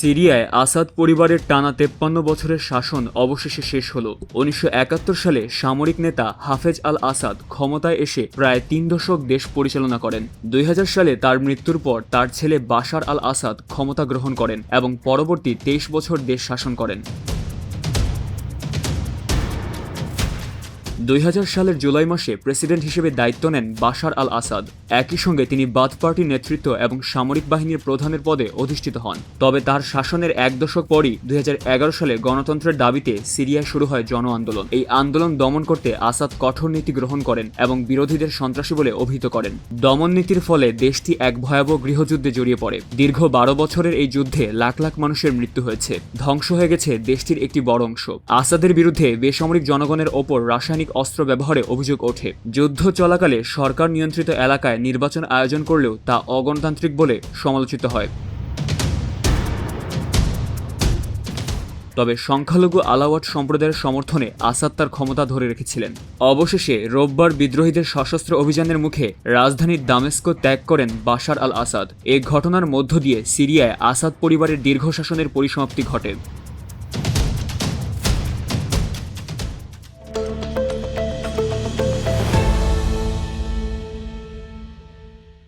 সিরিয়ায় আসাদ পরিবারের টানা তেপ্পান্ন বছরের শাসন অবশেষে শেষ হল। উনিশশো একাত্তর সালে সামরিক নেতা হাফেজ আল আসাদ ক্ষমতায় এসে প্রায় তিন দশক দেশ পরিচালনা করেন। দুই হাজার সালে তার মৃত্যুর পর তার ছেলে বাশার আল আসাদ ক্ষমতা গ্রহণ করেন এবং পরবর্তী তেইশ বছর দেশ শাসন করেন। দুই সালের জুলাই মাসে প্রেসিডেন্ট হিসেবে দায়িত্ব নেন বাশার আল আসাদ একই সঙ্গে তিনি বাথ পার্টির নেতৃত্ব এবং সামরিক বাহিনীর প্রধানের পদে অধিষ্ঠিত হন। তবে তার শাসনের এক দশক পরই দুই হাজার এগারো সালে গণতন্ত্রের দাবিতে সিরিয়ায় শুরু হয় জন আন্দোলন। এই আন্দোলন দমন করতে আসাদ কঠোর নীতি গ্রহণ করেন এবং বিরোধীদের সন্ত্রাসী বলে অভিহিত করেন। দমন নীতির ফলে দেশটি এক ভয়াবহ গৃহযুদ্ধে জড়িয়ে পড়ে। দীর্ঘ বারো বছরের এই যুদ্ধে লাখ লাখ মানুষের মৃত্যু হয়েছে। ধ্বংস হয়ে গেছে দেশটির একটি বড় অংশ। আসাদের বিরুদ্ধে বেসামরিক জনগণের ওপর রাসায়নিক অস্ত্র ব্যবহারে অভিযোগ ওঠে। যুদ্ধ চলাকালে সরকার নিয়ন্ত্রিত এলাকায় নির্বাচন আয়োজন করলেও তা অগণতান্ত্রিক বলে সমালোচিত হয়। তবে সংখ্যালঘু আলাওয়াট সম্প্রদায়ের সমর্থনে আসাদ তার ক্ষমতা ধরে রেখেছিলেন। অবশেষে রোববার বিদ্রোহীদের সশস্ত্র অভিযানের মুখে রাজধানীর দামেস্কো ত্যাগ করেন বাশার আল আসাদ এ ঘটনার মধ্য দিয়ে সিরিয়ায় আসাদ পরিবারের দীর্ঘ শাসনের পরিসমাপ্তি ঘটে।